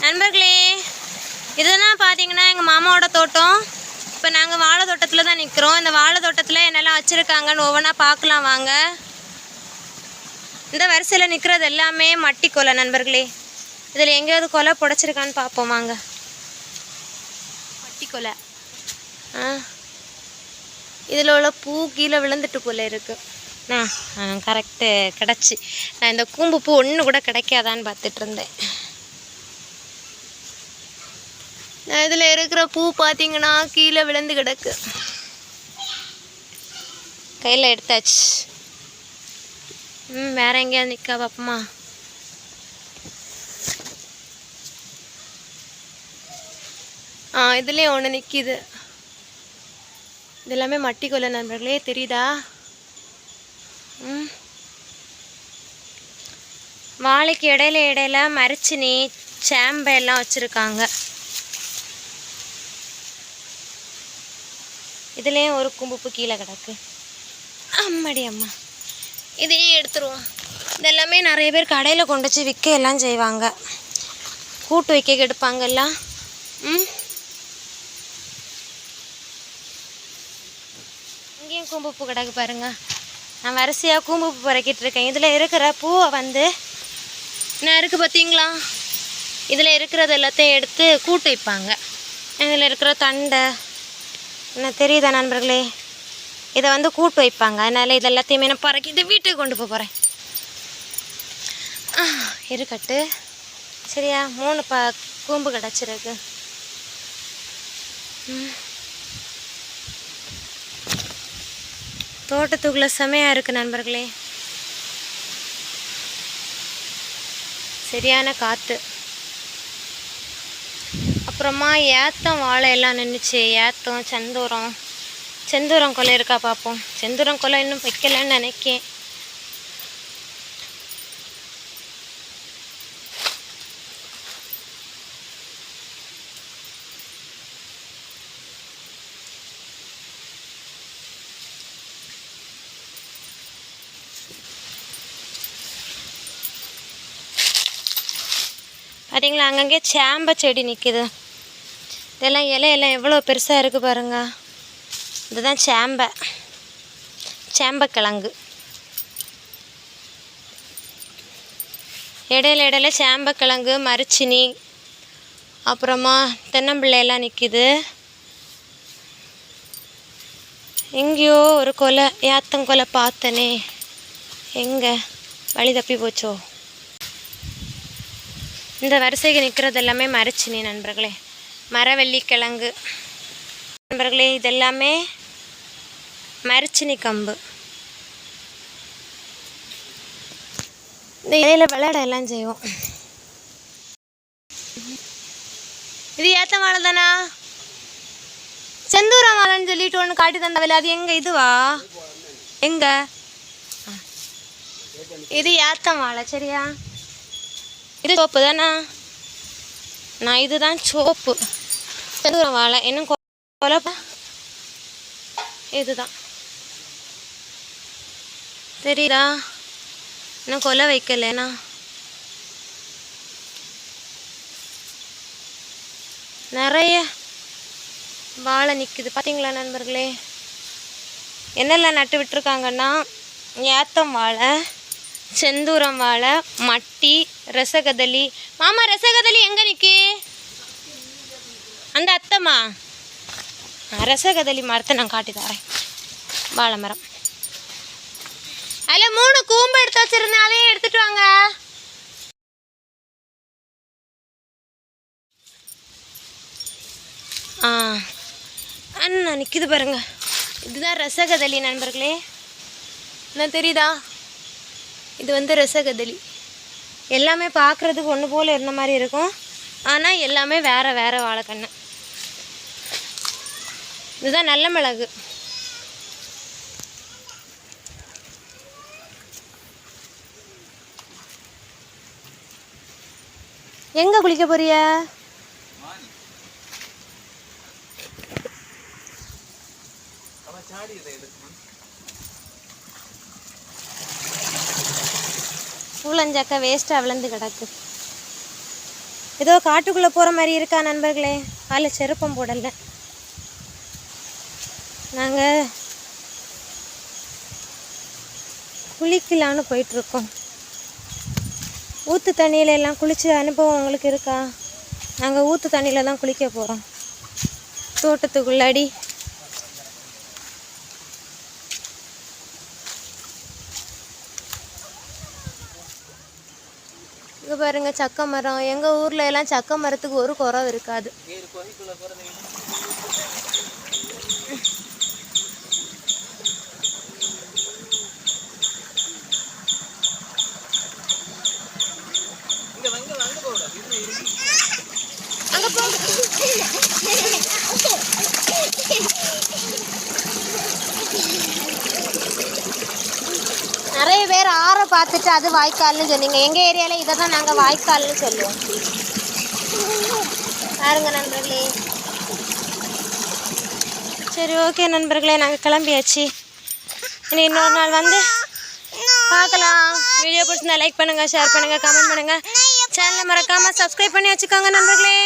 நண்பர்களே இதுதான் பார்த்தீங்கன்னா எங்கள் மாமாவோட தோட்டம். இப்போ நாங்கள் வாழை தோட்டத்தில் தான் நிற்கிறோம் இந்த வாழை தோட்டத்தில் என்னெல்லாம் வச்சுருக்காங்கன்னு ஒவ்வொன்றா பார்க்கலாம் வாங்க. இந்த வரிசையில் நிற்கிறது எல்லாமே மட்டி கொலை நண்பர்களே. இதில் எங்கேயாவது கொலை புடைச்சிருக்கான்னு பார்ப்போம் வாங்க. மட்டி கொலை. ஆ. இதில் உள்ள பூ கீழே விழுந்துட்டு போல இருக்கு. ஆ கரெக்டு கிடச்சி. நான் இந்த கூம்பு பூ ஒன்று கூட கிடைக்காதான்னு பார்த்துட்டு இருந்தேன். இதில் இருக்கிற பூ பார்த்தீங்கன்னா கீழே விழுந்து கிடக்கு. கையில் எடுத்தாச்சு. ம் வேற எங்கேயாவது நிற்கா பாப்பமா? ஆ இதுலேயும் ஒன்று நிற்கிது இதெல்லாமே மட்டி கொல்ல நண்பர்களே தெரியுதா? ம். வாழைக்கு இடையில இடையில மரிச்சினி சேம்பை எல்லாம் வச்சுருக்காங்க. இதுலேயும் ஒரு கும்புப்பு கீழே கிடக்கு. அம்மாடி அம்மா. இதையும் எடுத்துருவோம். இதெல்லாமே நிறைய பேர் கடையில் கொண்டு வச்சு விற்க எல்லாம் செய்வாங்க. கூட்டு வைக்க எடுப்பாங்கல்ல? ம்? இங்கேயும் கும்புப்பு கிடக்கு பாருங்க. நான் வரிசையாக கூம்புப்பூ பறக்கிட்டு இருக்கேன். இதில் இருக்கிற பூவை வந்து என்ன இருக்குது பார்த்தீங்களா இதில் இருக்கிறது எல்லாத்தையும் எடுத்து கூட்டு வைப்பாங்க இதில் இருக்கிற தண்டை என்ன தெரியுதா நண்பர்களே? இதை வந்து கூட்டு வைப்பாங்க. அதனால் இது எல்லாத்தையுமே நான் பறக்கிட்டு வீட்டுக்கு கொண்டு போக போகிறேன் இருக்கட்டு சரியா? மூணு ப கூம்பு கிடச்சிருக்கு. தோட்டத்துக்குள்ளே செமையாக இருக்குது நண்பர்களே. சரியான காற்று அப்புறமா ஏத்தம் வாழை எல்லாம் நின்றுச்சு ஏத்தம் செந்தூரம். செந்தூரம் கொலை இருக்கா பார்ப்போம் செந்தூரம் கொலை இன்னும் வைக்கலன்னு நினைக்கேன். பார்த்தீங்களா அங்கங்கே சேம்ப செடி நிற்கிது இதெல்லாம் இலையெல்லாம் எவ்வளோ பெருசாக இருக்குது பாருங்க. இதுதான் சேம்பை. சேம்பக்கிழங்கு. இடையில இடையில சேம்பக்கிழங்கு மரிச்சினி அப்புறமா தென்னம்பிள்ளை எல்லாம் நிற்கிது எங்கேயோ ஒரு கொலை ஏத்தங்கொலை பார்த்தனே. எங்கே? வழி தப்பி போச்சோ? இந்த வரிசைக்கு நிற்கிறது எல்லாமே மறைச்சினி நண்பர்களே. மரவள்ளி கிழங்கு நண்பர்களே இதெல்லாமே மரச்சினி கம்பு. இந்த இலையில விளையாட எல்லாம் செய்வோம். இது ஏத்த வாழை தானா செந்தூர வாழைன்னு சொல்லிட்டு ஒன்று காட்டி தந்தவில்ல அது எங்க இதுவா? எங்க? இது ஏத்த வாழை சரியா? இது சோப்பு தானா நான் இதுதான் சோப்பு. செந்தூரம் வாழை. இன்னும் கொ- கொலை இதுதான். தெரியுதா? இன்னும் கொலை வைக்கலண்ணா நிறைய வாழை நிற்குது பார்த்தீங்களா நண்பர்களே? என்னெல்லாம் நட்டு விட்டுருக்காங்கன்னா ஏத்தம் வாழை செந்தூரம் வாழை மட்டி ரசகதலி மாமா ரசகதளி எங்கே நிற்கி அந்த அத்தம்மா. ரசகதளி மரத்தை நான் காட்டி தரேன். வாழை மரம். அதில் மூணு கூம்பு எடுத்து வச்சிருந்தேன் அதையும் வாங்க. ஆ அண்ணா நிற்கிது பாருங்க. இதுதான் ரசகதளி நண்பர்களே. என்ன தெரியுதா? இது வந்து ரசகதளி. எல்லாமே பார்க்குறதுக்கு ஒன்று போல் இருந்த மாதிரி இருக்கும். ஆனால் எல்லாமே வேறு வேறு வாழைக்கண்ணு. இதுதான் நல்ல மிளகு. எங்கே குளிக்க போறிய? பூலஞ்சாக்கா வேஸ்ட்டாக விழுந்து கிடக்கு. ஏதோ காட்டுக்குள்ளே போகிற மாதிரி இருக்கா நண்பர்களே? அதில் செருப்பம் போடலை. நாங்கள் குளிக்கலான்னு போயிட்டுருக்கோம். ஊற்று தண்ணியில எல்லாம் குளிச்ச அனுபவம் உங்களுக்கு இருக்கா? நாங்கள் ஊற்று தண்ணியில் தான் குளிக்க போகிறோம் தோட்டத்துக்குள்ளாடி இங்கே பாருங்க சக்க மரம். எங்கள் ஊரில் எல்லாம் சக்க மரத்துக்கு ஒரு குறவு இருக்காது. அங்கே போகுது நிறைய பேர் ஆற பார்த்துட்டு அது வாய்க்கால்னு சொன்னீங்க. எங்கள் ஏரியாவில் இதை தான் நாங்கள் வாய்க்கால்னு சொல்லுவோம். பாருங்க நண்பர்களே. சரி ஓகே நண்பர்களே நாங்கள் கிளம்பியாச்சு. இனி இன்னொரு நாள் வந்து பார்க்கலாம். வீடியோ பிடிச்சிருந்தா லைக் பண்ணுங்கள் ஷேர் பண்ணுங்கள் கமெண்ட் பண்ணுங்கள் சேனலை மறக்காமல் சப்ஸ்கிரைப் பண்ணி வச்சுக்கோங்க நண்பர்களே.